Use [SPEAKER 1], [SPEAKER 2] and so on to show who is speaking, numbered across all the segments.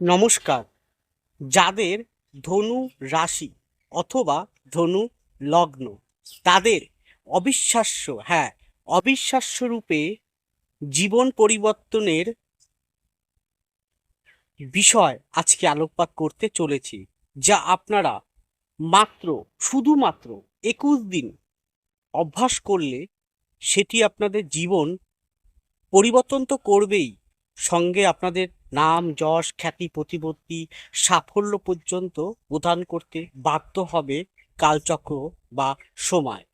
[SPEAKER 1] নমস্কার। যাদের ধনু রাশি অথবা ধনু লগ্ন, তাদের অবিশ্বাস্য হ্যাঁ অবিশ্বাস্য রূপে জীবন পরিবর্তনের বিষয় আজকে আলোকপাত করতে চলেছি, যা আপনারা মাত্র, শুধুমাত্র একুশ দিন অভ্যাস করলে সেটি আপনাদের জীবন পরিবর্তন তো করবেই, সঙ্গে আপনাদের নাম, যশ, খ্যাতি, প্রতিপত্তি, সাফল্য পর্যন্ত প্রদান করতে বাধ্য হবে কালচক্র বা সময়।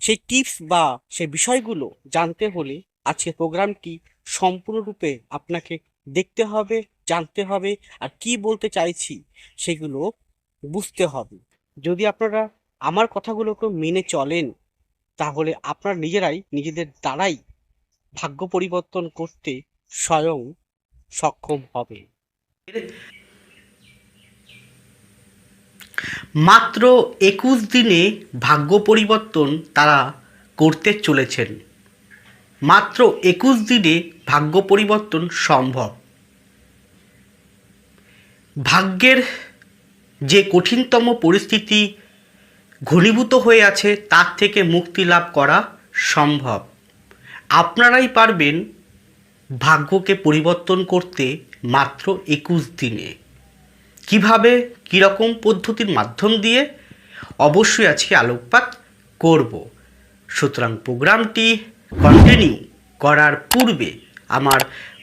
[SPEAKER 1] সেই টিপস বা সে বিষয়গুলো জানতে হলে আজকে প্রোগ্রামটি সম্পূর্ণরূপে আপনাকে দেখতে হবে, জানতে হবে আর কি বলতে চাইছি সেগুলো বুঝতে হবে। যদি আপনারা আমার কথাগুলোকে মেনে চলেন, তাহলে আপনারা নিজেরাই নিজেদের দ্বারাই ভাগ্য পরিবর্তন করতে স্বয়ং সক্ষম হবে।
[SPEAKER 2] মাত্র একুশ দিনে ভাগ্য পরিবর্তন তারা করতে চলেছেন। মাত্র একুশ দিনে ভাগ্য পরিবর্তন সম্ভব। ভাগ্যের যে কঠিনতম পরিস্থিতি ঘনীভূত হয়ে আছে, তার থেকে মুক্তি লাভ করা সম্ভব। আপনারাই পারবেন ভাগ্যকে পরিবর্তন করতে মাত্র একুশ দিনে। কীভাবে, কীরকম পদ্ধতির মাধ্যম দিয়ে? অবশ্যই আজকে আলোকপাত করব। সুতরাং প্রোগ্রামটি কন্টিনিউ করার পূর্বে আমার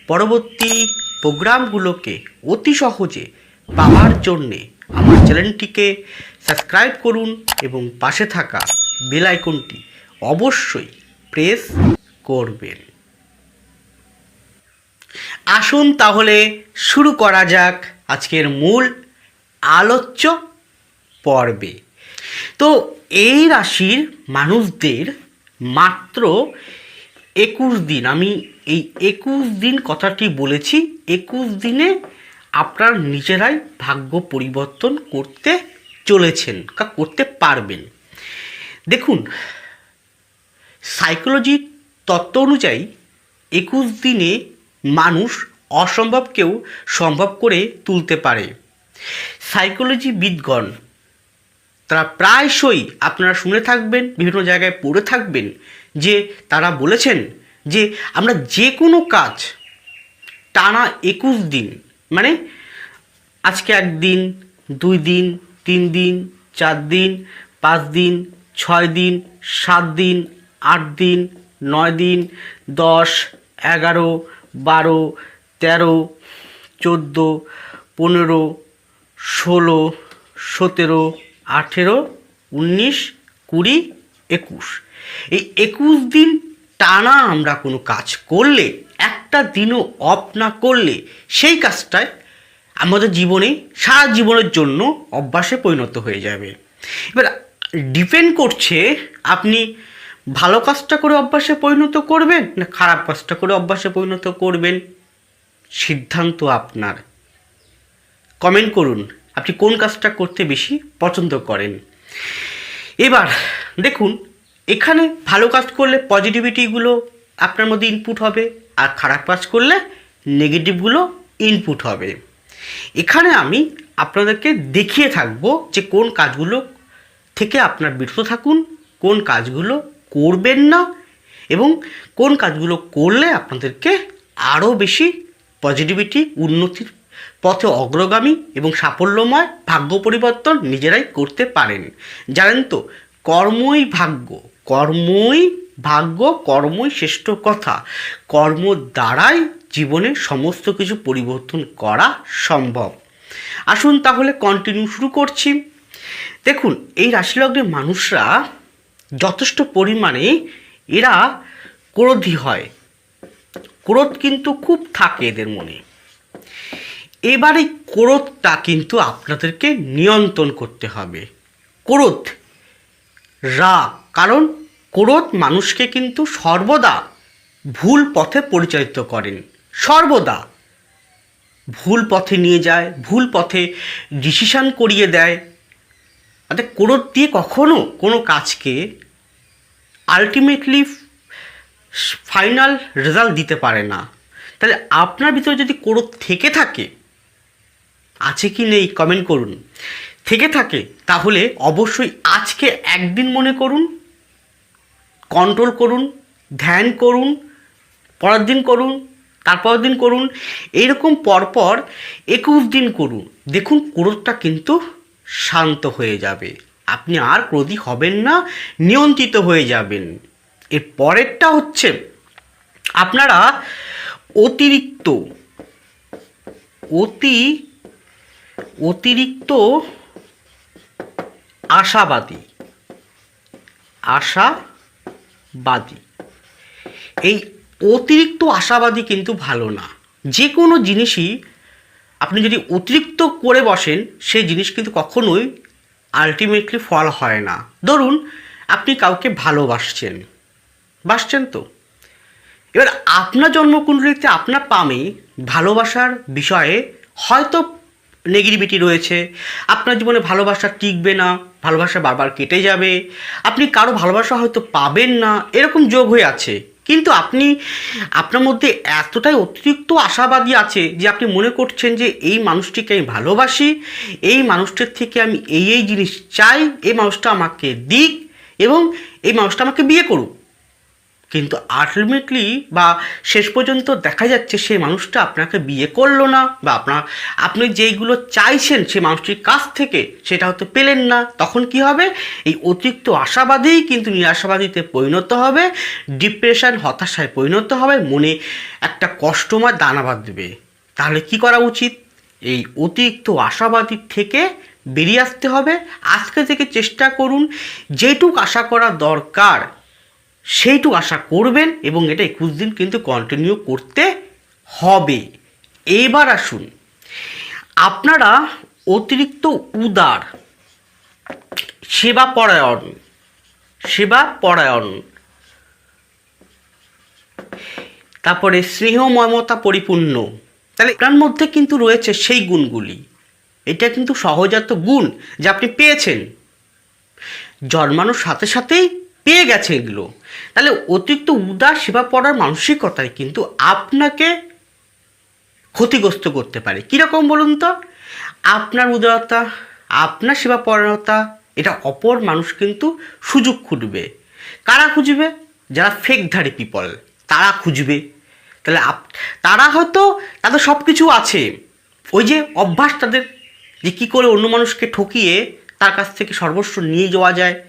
[SPEAKER 2] পরবর্তী প্রোগ্রামগুলোকে অতি সহজে পাওয়ার জন্যে আমার চ্যানেলটিকে সাবস্ক্রাইব করুন এবং পাশে থাকা বেল আইকনটি অবশ্যই প্রেস করবেন। আসুন তাহলে শুরু করা যাক আজকের মূল আলোচ্য পর্বে। তো এই রাশির মানুষদের মাত্র একুশ দিন, আমি এই একুশ দিন কথাটি বলেছি, একুশ দিনে আপনার নিজেরাই ভাগ্য পরিবর্তন করতে চলেছেন বা করতে পারবেন। দেখুন সাইকোলজির তত্ত্ব অনুযায়ী একুশ দিনে মানুষ অসম্ভবকেও সম্ভব করে তুলতে পারে। সাইকোলজি বিদগণ তারা প্রায়শই আপনারা শুনে থাকবেন, বিভিন্ন জায়গায় পড়ে থাকবেন যে তারা বলেছেন যে আমরা যে কোনো কাজ টানা একুশ দিন মানে আজকে একদিন দুই দিন, তিন দিন, চার দিন, পাঁচ দিন, ছয় দিন, সাত দিন, আট দিন, নয় দিন, দশ, এগারো বারো, তেরো, চোদ্দ, পনেরো, ষোলো, সতেরো, আঠেরো, উনিশ, কুড়ি, একুশ। এই একুশ দিন টানা আমরা কোনো কাজ করলে, একটা দিনও অফ না করলে, সেই কাজটায় আমাদের জীবনে, সারা জীবনের জন্য অভ্যাসে পরিণত হয়ে যাবে। এবার ডিপেন্ড করছে আপনি ভালো কাজটা করে অভ্যাসে পরিণত করবেন না খারাপ কাজটা করে অভ্যাসে পরিণত করবেন? সিদ্ধান্ত আপনার। কমেন্ট করুন, আপনি কোন কাজটা করতে বেশি পছন্দ করেন? এবার দেখুন, এখানে ভালো কাজ করলে পজিটিভিটিগুলো আপনার মধ্যে ইনপুট হবে, আর খারাপ কাজ করলে নেগেটিভগুলো ইনপুট হবে। এখানে আমি আপনাদেরকে দেখিয়ে থাকব যে কোন কাজগুলো থেকে আপনার বিরত থাকুন, কোন কাজগুলো করবেন না এবং কোন কাজগুলো করলে আপনাদেরকে আরও বেশি পজিটিভিটি উন্নতির পথে অগ্রগামী এবং সাফল্যময় ভাগ্য পরিবর্তন নিজেরাই করতে পারেন। জানেন তো, কর্মই ভাগ্য কর্মই ভাগ্য, কর্মই শ্রেষ্ঠ কথা। কর্ম দ্বারাই জীবনে সমস্ত কিছু পরিবর্তন করা সম্ভব। আসুন তাহলে কন্টিনিউ শুরু করছি। দেখুন, এই রাশিলগ্নের মানুষরা যথেষ্ট পরিমাণে এরা ক্রোধী হয়। ক্রোধ কিন্তু খুব থাকে এদের মনে। এবার ক্রোধটা কিন্তু আপনাদেরকে নিয়ন্ত্রণ করতে হবে। ক্রোধ, রাগ, কারণ ক্রোধ মানুষকে কিন্তু সর্বদা ভুল পথে পরিচালিত করেন। সর্বদা ভুল পথে নিয়ে যায়, ভুল পথে ডিসিশান করিয়ে দেয়। অর্থাৎ ক্রোধ দিয়ে কখনো কোনো কাজকে আলটিমেটলি ফাইনাল রেজাল্ট দিতে পারে না। তাহলে আপনার ভিতরে যদি ক্রোধ থেকে থাকে, আছে কি নেই কমেন্ট করুন। থেকে থাকে, তাহলে অবশ্যই আজকে একদিন মনে করুন কন্ট্রোল করুন, ধ্যান করুন, পরের দিন করুন, তারপরের দিন করুন এইরকম পরপর একুশ দিন করুন। দেখুন ক্রোধটা কিন্তু শান্ত হয়ে যাবে। আপনি আর ক্রোধী হবেন না, নিয়ন্ত্রিত হয়ে যাবেন। এর পরেরটা হচ্ছে, আপনারা অতিরিক্ত, অতি, অতিরিক্ত আশাবাদী আশাবাদী। এই অতিরিক্ত আশাবাদী কিন্তু ভালো না। যে কোনো জিনিসই আপনি যদি অতিরিক্ত করে বসেন, সেই জিনিস কিন্তু কখনোই আলটিমেটলি ফল হয় না। ধরুন, আপনি কাউকে ভালোবাসছেন। বাসছেন তো? এবার আপনার জন্মকুণ্ডলিতে আপনার পামে ভালোবাসার বিষয়ে হয়তো নেগেটিভিটি রয়েছে। আপনার জীবনে ভালোবাসা টিকবে না, ভালোবাসা বারবার কেটে যাবে। আপনি কারও ভালোবাসা হয়তো পাবেন না, এরকম যোগ হয়ে আছে। কিন্তু আপনি, আপনার মধ্যে এতটাই অতিরিক্ত আশাবাদী আছে যে আপনি মনে করছেন যে এই মানুষটিকে আমি ভালোবাসি, এই মানুষটির থেকে আমি এই এই জিনিস চাই, এই মানুষটা আমাকে দিক এবং এই মানুষটা আমাকে বিয়ে করুক। কিন্তু আলটিমেটলি বা শেষ পর্যন্ত দেখা যাচ্ছে সেই মানুষটা আপনাকে বিয়ে করল না বা আপনার, আপনি যেইগুলো চাইছেন সেই মানুষটির কাছ থেকে সেটা হয়তো পেলেন না। তখন কি হবে? এই অতিরিক্ত আশাবাদী কিন্তু নিরাশাবাদীতে পরিণত হবে ডিপ্রেশন হতাশায় পরিণত হবে, মনে একটা কষ্টময় দানা বাঁধবে তাহলে কি করা উচিত? এই অতিরিক্ত আশাবাদী থেকে বেরিয়ে আসতে হবে। আজকে থেকে চেষ্টা করুন, যেটুক আশা করা দরকার সেইটুকু আশা করবেন এবং এটা একুশ দিন কিন্তু কন্টিনিউ করতে হবে। এবার আসুন, আপনারা অতিরিক্ত উদার, সেবা পরায়ণ সেবা পরায়ণ, তারপরে স্নেহ মমতা পরিপূর্ণ, তাহলে এটার মধ্যে কিন্তু রয়েছে সেই গুণগুলি। এটা কিন্তু সহজাত গুণ যা আপনি পেয়েছেন। জন্মানোর সাথে সাথেই পেয়ে গেছে এগুলো। তাহলে অতিরিক্ত উদার সেবা পড়ার মানসিকতায় কিন্তু আপনাকে ক্ষতিগ্রস্ত করতে পারে। কীরকম বলুন তো? আপনার উদারতা, আপনার সেবা পরায়ণতা, এটা অপর মানুষ কিন্তু সুযোগ খুঁজবে। কারা খুঁজবে? যারা ফেকধারী পিপল তারা খুঁজবে। তাহলে আপ, তারা হয়তো, তাদের সব কিছু আছে। ওই যে অভ্যাস তাদের যে কী করে অন্য মানুষকে ঠকিয়ে তার কাছ থেকে সর্বস্ব নিয়ে যাওয়া যায়।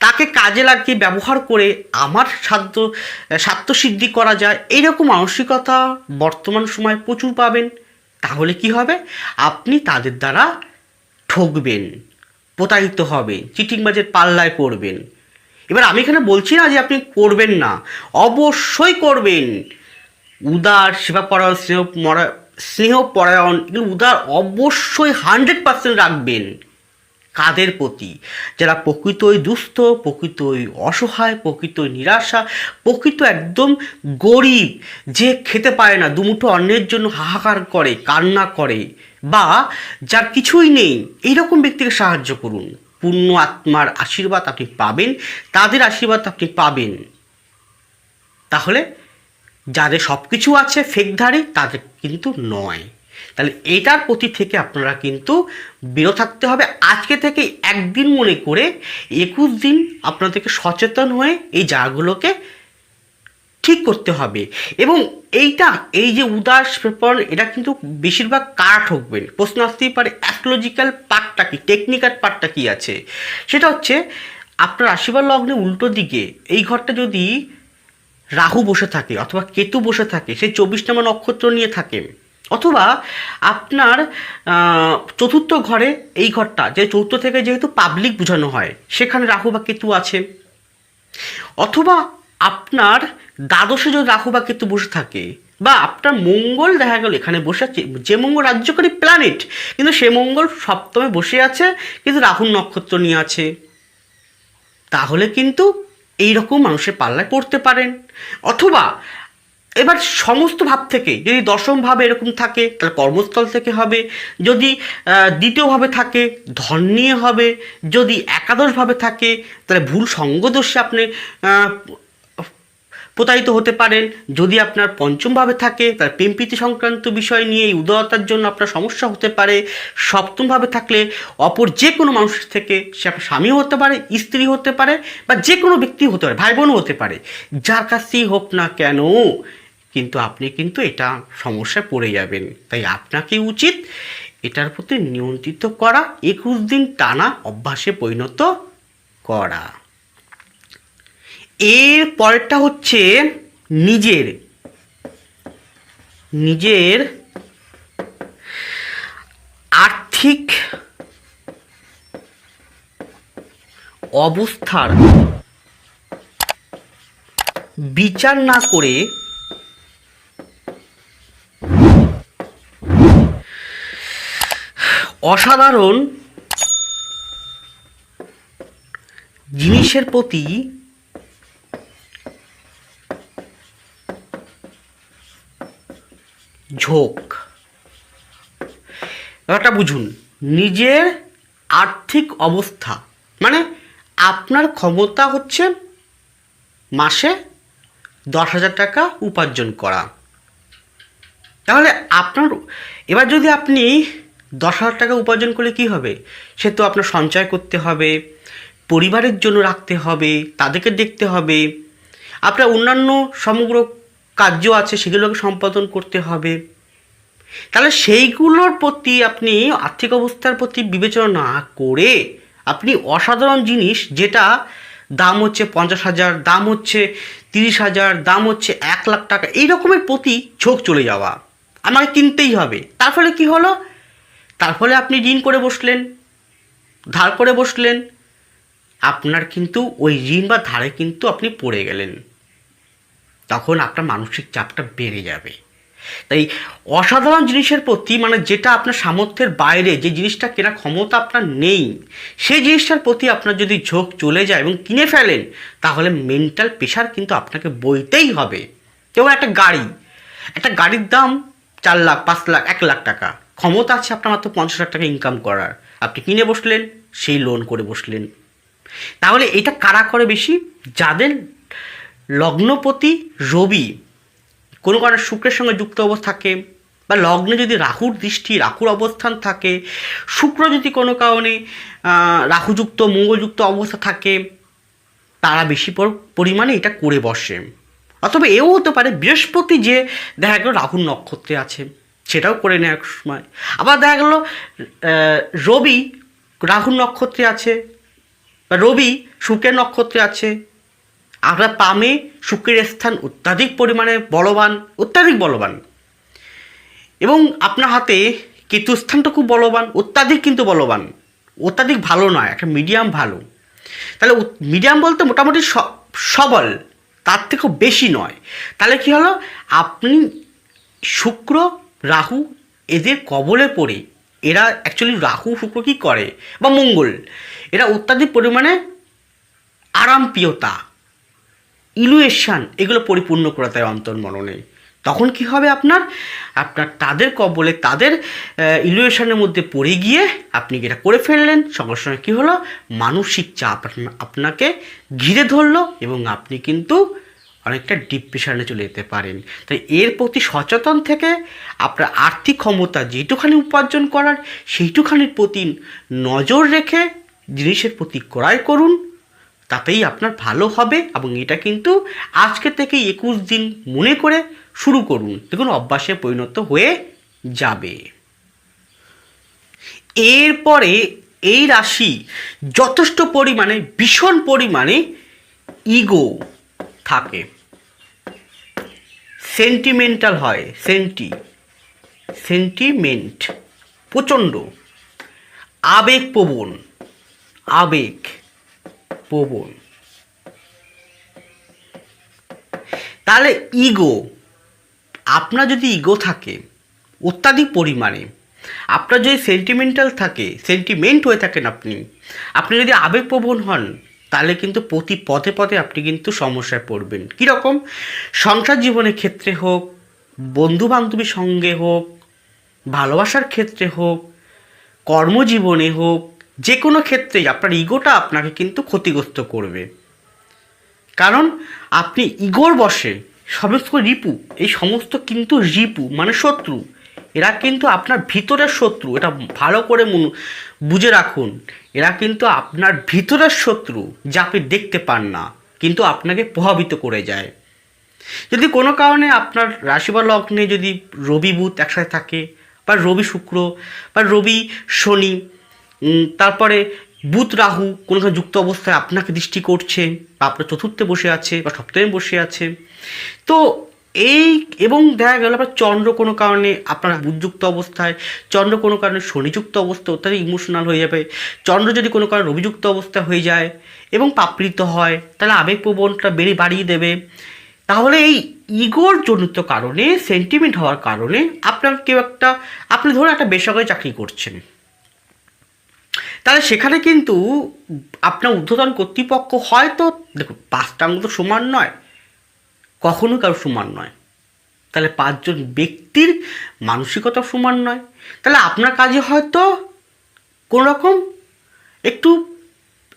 [SPEAKER 2] তাকে কাজে লাগিয়ে ব্যবহার করে আমার সাধ্য স্বার্থসিদ্ধি করা যায়। এইরকম মানসিকতা বর্তমান সময়ে প্রচুর পাবেন। তাহলে কি হবে? আপনি তাদের দ্বারা ঠকবেন, প্রতারিত হবেন, চিটিংবাজের পাল্লায় পড়বেন। এবার আমি এখানে বলছি না যে আপনি করবেন না। অবশ্যই করবেন। উদার সেবা পরায়ণ স্নেহ মরা স্নেহ পরায়ণ, এগুলো উদার অবশ্যই হান্ড্রেড পার্সেন্ট রাখবেন। কাদের প্রতি? যারা প্রকৃতই দুস্থ, প্রকৃতই অসহায়, প্রকৃতই নিরাশা, প্রকৃত একদম গরিব, যে খেতে পারে না, দুমুঠো অন্যের জন্য হাহাকার করে, কান্না করে, বা যার কিছুই নেই, এইরকম ব্যক্তিকে সাহায্য করুন। পূর্ণ আত্মার আশীর্বাদ আপনি পাবেন, তাদের আশীর্বাদ আপনি পাবেন। তাহলে যাদের সব কিছু আছে ফেকধারী তাদের কিন্তু নয়। তাহলে এটার প্রতি থেকে আপনারা কিন্তু বিরত থাকতে হবে। আজকে থেকে একদিন মনে করে একুশ দিন আপনাদেরকে সচেতন হয়ে এই জায়গাগুলোকে ঠিক করতে হবে। এবং এইটা, এই যে উদাস পেপার এটা কিন্তু বেশিরভাগ কারা ঠকবেন? প্রশ্ন আসতেই পারে অ্যাস্ট্রোলজিক্যাল পার্টটা কি? টেকনিক্যাল পার্টটা কী আছে? সেটা হচ্ছে আপনার আশীর্বাদ লগ্নে উল্টো দিকে এই ঘরটা যদি রাহু বসে থাকে অথবা কেতু বসে থাকে সেই চব্বিশ নম্বর নক্ষত্র নিয়ে থাকে অথবা আপনার চতুর্থ ঘরে এই ঘরটা, যে চতুর্থ থেকে যেহেতু পাবলিক বোঝানো হয়, সেখানে রাহু বা কেতু আছে। অথবা আপনার দ্বাদশে যদি রাহু বা কেতু বসে থাকে, বা আপনার মঙ্গল দেখা গেল, এখানে বসে আছে, যে মঙ্গল রাজ্যকারী প্ল্যানেট কিন্তু সে মঙ্গল সপ্তমে বসে আছে, কিন্তু রাহুর নক্ষত্র নিয়ে আছে। তাহলে কিন্তু এই রকম মানুষের পাল্লায় পড়তে পারেন। অথবা এবার সমস্ত ভাব থেকে, যদি দশম ভাবে এরকম থাকে, তাহলে কর্মস্থল থেকে হবে, যদি দ্বিতীয়ভাবে থাকে, ধন নিয়ে হবে, যদি একাদশভাবে থাকে, তাহলে ভুল সঙ্গদোষে আপনি প্রতারিত হতে পারেন। যদি আপনার পঞ্চমভাবে থাকে তার প্রেমপ্রীতি সংক্রান্ত বিষয় নিয়ে, এই উদারতার জন্য আপনার সমস্যা হতে পারে। সপ্তমভাবে থাকলে অপর যে কোনো মানুষের থেকে সে আপনার স্বামীও হতে পারে স্ত্রী হতে পারে, বা যে কোনো ব্যক্তি হতে পারে ভাই বোনও হতে পারে। যার কাছেই হোক না কেন কিন্তু আপনি কিন্তু এটা সমস্যায় পড়ে যাবেন। তাই আপনাকে উচিত এটার প্রতি নিয়ন্ত্রিত করা, একুশ দিন টানা অভ্যাসে পরিণত করা। এর পরেরটা হচ্ছে নিজের নিজের আর্থিক অবস্থার বিচার না করে অসাধারণ জিনিসের প্রতি ঝোঁক। ব্যাপারটা বুঝুন, নিজের আর্থিক অবস্থা মানে আপনার ক্ষমতা হচ্ছে মাসে দশ হাজার টাকা উপার্জন করা। তাহলে আপনার, এবার যদি আপনি দশ হাজার টাকা উপার্জন করলে কি হবে? সে তো আপনার সঞ্চয় করতে হবে, পরিবারের জন্য রাখতে হবে, তাদেরকে দেখতে হবে। আপনার অন্যান্য সমগ্র কার্য আছে, সেগুলোকে সম্পাদন করতে হবে। তাহলে সেইগুলোর প্রতি আপনি আর্থিক অবস্থার প্রতি বিবেচনা না করে আপনি অসাধারণ জিনিস, যেটা দাম হচ্ছে পঞ্চাশ হাজার, দাম হচ্ছে তিরিশ হাজার, দাম হচ্ছে এক লাখ টাকা এই রকমের প্রতি ঝোঁক চলে যাওয়া। আমাকে কিনতেই হবে। তার ফলে কী হলো? তার ফলে আপনি ঋণ করে বসলেন, ধার করে বসলেন। আপনার কিন্তু ওই ঋণ বা ধারে কিন্তু আপনি পড়ে গেলেন। তখন আপনার মানসিক চাপটা বেড়ে যাবে। তাই অসাধারণ জিনিসের প্রতি মানে যেটা আপনার সামর্থ্যের বাইরে, যে জিনিসটা কেনার ক্ষমতা আপনার নেই, সেই জিনিসটার প্রতি আপনার যদি ঝোঁক চলে যায় এবং কিনে ফেলেন, তাহলে মেন্টাল প্রেশার কিন্তু আপনাকে বইতেই হবে। যেমন একটা গাড়ি, একটা গাড়ির দাম চার লাখ, পাঁচ লাখ, এক লাখ টাকা। ক্ষমতা আছে আপনার মাত্র পঞ্চাশ হাজার টাকা ইনকাম করার। আপনি কিনে বসলেন, সেই লোন করে বসলেন। তাহলে এটা কারা করে বেশি? যাদের লগ্নপতি রবি কোনো কারণে শুক্রের সঙ্গে যুক্ত অবস্থা থাকে বা লগ্নে যদি রাহুর দৃষ্টি, রাহুর অবস্থান থাকে, শুক্র যদি কোনো কারণে রাহুযুক্ত, মঙ্গলযুক্ত অবস্থা থাকে, তারা বেশি পর- পরিমাণে এটা করে বসে। অথবা এও হতে পারে বৃহস্পতি যে দেখা গেল রাহুর নক্ষত্রে আছে। সেটাও করে নেয় এক সময়। আবার দেখা গেল রবি রাহুর নক্ষত্রে আছে, বা রবি শুক্রের নক্ষত্রে আছে। আপনার পামে শুক্রের স্থান অত্যাধিক পরিমাণে বলবান, অত্যাধিক বলবান। এবং আপনার হাতে কেতু স্থানটা খুব বলবান, অত্যাধিক কিন্তু বলবান। অত্যাধিক ভালো নয়, একটা মিডিয়াম ভালো। তাহলে মিডিয়াম বলতে মোটামুটি সবল, তার থেকেও বেশি নয়। তাহলে কি হলো? আপনি শুক্র রাহু এদের কবলে পড়ে, এরা অ্যাকচুয়ালি রাহু, শুক্র কী করে? বা মঙ্গল। এরা অত্যাধিক পরিমাণে আরামপ্রিয়তা ইলুয়েশান এগুলো পরিপূর্ণ করে দেয় অন্তর্মননে। তখন কি হবে আপনার? আপনার তাদের কবলে, তাদের ইলুয়েশনের মধ্যে পড়ে গিয়ে আপনি এটা করে ফেললেন সঙ্গে সঙ্গে কী হলো? মানসিক চাপ আপনাকে ঘিরে ধরলো এবং আপনি কিন্তু অনেকটা ডিপ্রেশনে চলে যেতে পারেন। তাই এর প্রতি সচেতন থেকে আপনার আর্থিক ক্ষমতা যেটুখানি উপার্জন করার, সেইটুখানির প্রতি নজর রেখে জিনিসের প্রতি ক্রয় করুন, তাতেই আপনার ভালো হবে এবং এটা কিন্তু আজকে থেকে একুশ দিন মনে করে শুরু করুন। দেখুন, অভ্যাসে পরিণত হয়ে যাবে। এরপরে এই রাশি যথেষ্ট পরিমাণে, ভীষণ পরিমাণে ইগো থাকে। সেন্টিমেন্টাল হয় সেন্টি সেন্টিমেন্ট প্রচণ্ড। আবেগপ্রবণ, আবেগ প্রবণ। তাহলে ইগো আপনার যদি ইগো থাকে, অত্যাধিক পরিমাণে, আপনার যদি সেন্টিমেন্টাল থাকে সেন্টিমেন্ট হয়ে থাকেন আপনি আপনি যদি আবেগপ্রবণ হন তাহলে কিন্তু প্রতি পথে পথে আপনি কিন্তু সমস্যায় পড়বেন। কীরকম? সংসার জীবনের ক্ষেত্রে হোক বন্ধু বান্ধবীর সঙ্গে হোক, ভালোবাসার ক্ষেত্রে হোক, কর্মজীবনে হোক যে কোনো ক্ষেত্রেই আপনার ইগোটা আপনাকে কিন্তু ক্ষতিগ্রস্ত করবে। কারণ আপনি ইগোর বসে সমস্ত রিপু, এই সমস্ত কিন্তু রিপু মানে শত্রু, এরা কিন্তু আপনার ভিতরের শত্রু, এটা ভালো করে বুঝে রাখুন। এরা কিন্তু আপনার ভিতরের শত্রু যা আপনি দেখতে পান না, কিন্তু আপনাকে প্রভাবিত করে যায়। যদি কোনো কারণে আপনার রাশি বা লগ্নে যদি রবি বুধ একসাথে থাকে, বা রবি শুক্র, বা রবি শনি তারপরে বুধ রাহু কোনো যুক্ত অবস্থায় আপনাকে দৃষ্টি করছে, বা আপনার চতুর্থে বসে আছে, বা সপ্তমে বসে আছে, তো এই এবং দেখা গেল আপনার চন্দ্র কোনো কারণে আপনার বুধযুক্ত অবস্থায়, চন্দ্র কোনো কারণে শনিযুক্ত অবস্থা অত্যাধিক ইমোশনাল হয়ে যাবে। চন্দ্র যদি কোনো কারণে রবিযুক্ত অবস্থা হয়ে যায় এবং পাপড়িত হয়, তাহলে আবেগপ্রবণটা বেড়ে বাড়িয়ে দেবে। তাহলে এই ইগোর জনিত কারণে সেন্টিমেন্ট হওয়ার কারণে আপনার কেউ একটা, আপনি ধরুন একটা বেসরকারি চাকরি করছেন। তাহলে সেখানে কিন্তু আপনার ঊর্ধ্বতন কর্তৃপক্ষ হয়তো, দেখুন, পাঁচটা আঙুল তো সমান নয় কখনো কারও সমান নয়। তাহলে পাঁচজন ব্যক্তির মানসিকতা সমান নয়। তাহলে আপনার কাজে হয়তো কোনো রকম একটু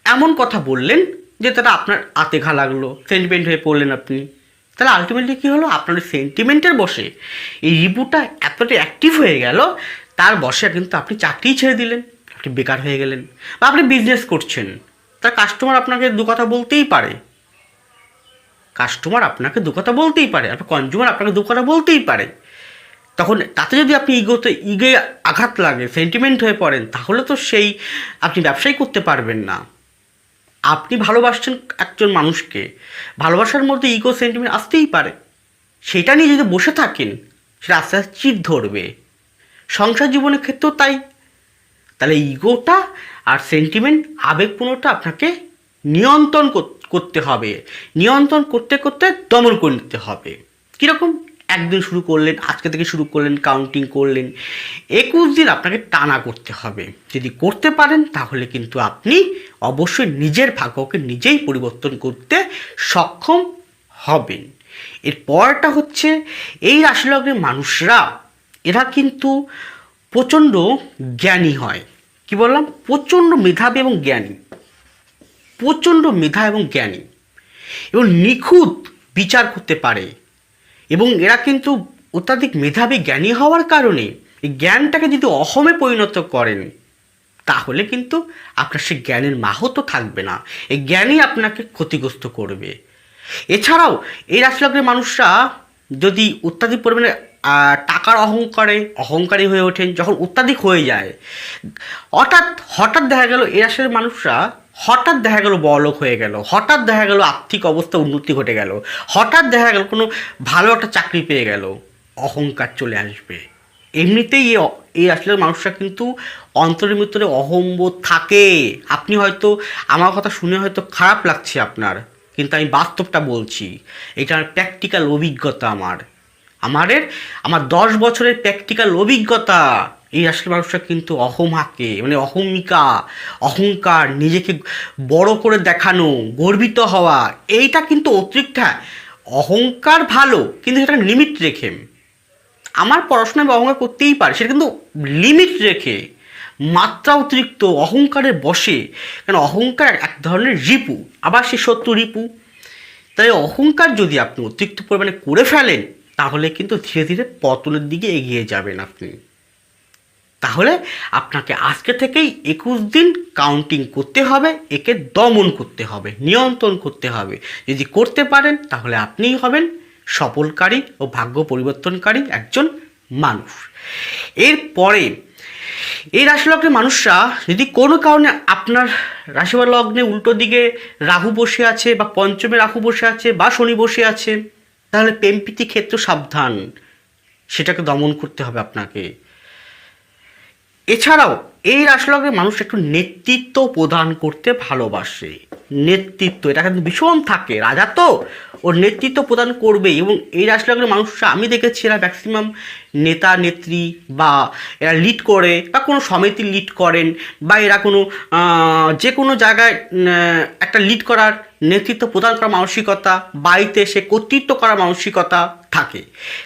[SPEAKER 2] এমন কথা বললেন যে তারা আপনার আতে ঘা লাগল সেন্টিমেন্ট হয়ে পড়লেন আপনি। তাহলে আলটিমেটলি কী হলো? আপনার সেন্টিমেন্টের বসে এই রিপুটা এতটা অ্যাক্টিভ হয়ে গেল, তার বসে কিন্তু আপনি চাকরিই ছেড়ে দিলেন, আপনি বেকার হয়ে গেলেন বা আপনি বিজনেস করছেন। তার কাস্টমার আপনাকে দু কথা বলতেই পারে। কাস্টমার আপনাকে দু কথা বলতেই পারে, আপনার কনজিউমার আপনাকে দু কথা বলতেই পারে। তখন তাতে যদি আপনি ইগোতে, ইগে আঘাত লাগে সেন্টিমেন্ট হয়ে পড়েন, তাহলে তো সেই আপনি ব্যবসাই করতে পারবেন না। আপনি ভালোবাসছেন একজন মানুষকে, ভালোবাসার মধ্যে ইগো সেন্টিমেন্ট আসতেই পারে। সেটা নিয়ে যদি বসে থাকেন, সেটা আস্তে আস্তে চিট ধরবে। সংসার জীবনের ক্ষেত্রেও তাই। তাহলে ইগোটা আর সেন্টিমেন্ট আবেগপূর্ণটা আপনাকে নিয়ন্ত্রণ কর- করতে হবে। নিয়ন্ত্রণ করতে করতে দমন করে নিতে হবে। কীরকম? একদিন শুরু করলেন, আজকে থেকে শুরু করলেন কাউন্টিং করলেন। একুশ দিন আপনাকে টানা করতে হবে। যদি করতে পারেন, তাহলে কিন্তু আপনি অবশ্যই নিজের ভাগ্যকে নিজেই পরিবর্তন করতে সক্ষম হবেন। এর পরটা হচ্ছে, এই রাশিলগ্নের মানুষরা, এরা কিন্তু প্রচণ্ড জ্ঞানী হয়। কি বললাম? প্রচণ্ড মেধাবী এবং জ্ঞানী। প্রচণ্ড মেধা এবং জ্ঞানী। এবং নিখুঁত বিচার করতে পারে। এবং এরা কিন্তু অত্যাধিক মেধাবী, জ্ঞানী হওয়ার কারণে এই জ্ঞানটাকে যদি অহমে পরিণত করেন, তাহলে কিন্তু আপনার সেই জ্ঞানের মাহাত্ম থাকবে না। এই জ্ঞানই আপনাকে ক্ষতিগ্রস্ত করবে। এছাড়াও এই রাশিলগ্নের মানুষরা যদি অত্যাধিক পরিমাণে টাকার অহংকারে, অহংকারী হয়ে ওঠেন, যখন অত্যাধিক হয়ে যায়, হঠাৎ হঠাৎ দেখা গেল এই রাশির মানুষরা হঠাৎ দেখা গেল বড়লোক হয়ে গেল, হঠাৎ দেখা গেল আর্থিক অবস্থা উন্নতি ঘটে গেল, হঠাৎ দেখা গেল কোনো ভালো একটা চাকরি পেয়ে গেল, অহংকার চলে আসবে। এমনিতেই এই আসলে মানুষরা কিন্তু অন্তরের ভিতরে অহম্বোধ থাকে। আপনি হয়তো, আমার কথা শুনে হয়তো খারাপ লাগছে আপনার, কিন্তু আমি বাস্তবটা বলছি। এটা প্র্যাকটিক্যাল অভিজ্ঞতা আমার। আমাদের আমার দশ বছরের প্র্যাকটিক্যাল অভিজ্ঞতা। এই আসলে মানুষরা কিন্তু অহম হাঁকে মানে অহমিকা অহংকার নিজেকে বড় করে দেখানো গর্বিত হওয়া এইটা কিন্তু অতিরিক্ত হ্যাঁ, অহংকার ভালো কিন্তু সেটা লিমিট রেখে। আমার পড়াশোনায় অহংকার করতেই পারে সেটা কিন্তু লিমিট রেখে মাত্রা অতিরিক্ত অহংকারের বসে কারণ অহংকার এক ধরনের রিপু আবার সে সত্য রিপু। তাই অহংকার যদি আপনি অতিরিক্ত পরিমাণে করে ফেলেন তাহলে কিন্তু ধীরে ধীরে পতনের দিকে এগিয়ে যাবেন আপনি। তাহলে আপনাকে আজকে থেকেই একুশ দিন কাউন্টিং করতে হবে, একে দমন করতে হবে, নিয়ন্ত্রণ করতে হবে। যদি করতে পারেন, তাহলে আপনিই হবেন সফলকারী ও ভাগ্য পরিবর্তনকারী একজন মানুষ। এরপরে, এই রাশি লগ্নের মানুষরা যদি কোনো কারণে আপনার রাশি বা লগ্নে উল্টো দিকে রাহু বসে আছে বা পঞ্চমে রাহু বসে আছে বা শনি বসে আছে, তাহলে প্রেমপ্রীতি ক্ষেত্র সাবধান। সেটাকে দমন করতে হবে আপনাকে। এছাড়াও, এই রাশিলগ্নের মানুষ একটু নেতৃত্ব প্রদান করতে ভালোবাসে। নেতৃত্ব, এটা কিন্তু ভীষণ থাকে। রাজা তো, ওর নেতৃত্ব প্রদান করবে এবং এই রাশিলগ্নের মানুষরা, আমি দেখেছি এরা ম্যাক্সিমাম নেতা, নেত্রী বা এরা লিড করে বা কোনো সমিতি লিড করেন বা এরা কোনো যে কোনো জায়গায় একটা লিড করার নেতৃত্ব প্রদান করার মানসিকতা, বাড়িতে সে কর্তৃত্ব করার মানসিকতা থাকে।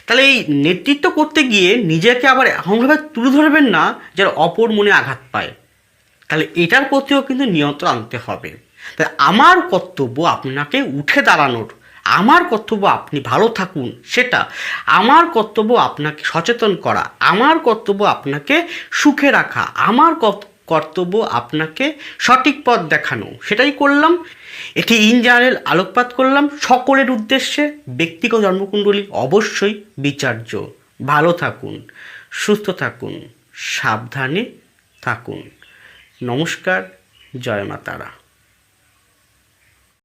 [SPEAKER 2] তাহলে এই নেতৃত্ব করতে গিয়ে নিজেকে আবার এমনভাবে তুলে ধরবেন না যেন অপর মনে আঘাত পায়। তাহলে এটার প্রতিও কিন্তু নিয়ন্ত্রণ আনতে হবে। তাই আমার কর্তব্য আপনাকে উঠে দাঁড়ানোর আমার কর্তব্য আপনি ভালো থাকুন, সেটা আমার কর্তব্য আপনাকে সচেতন করা, আমার কর্তব্য আপনাকে সুখে রাখা, আমার কর্তব্য আপনাকে সঠিক পথ দেখানো, সেটাই করলাম। এটি ইন জেনারেল আলোকপাত করলাম। সকলের উদ্দেশ্যে ব্যক্তিগত জন্মকুণ্ডলী অবশ্যই বিচার্য। ভালো থাকুন, সুস্থ থাকুন, সাবধানে থাকুন। নমস্কার, জয় মা তারা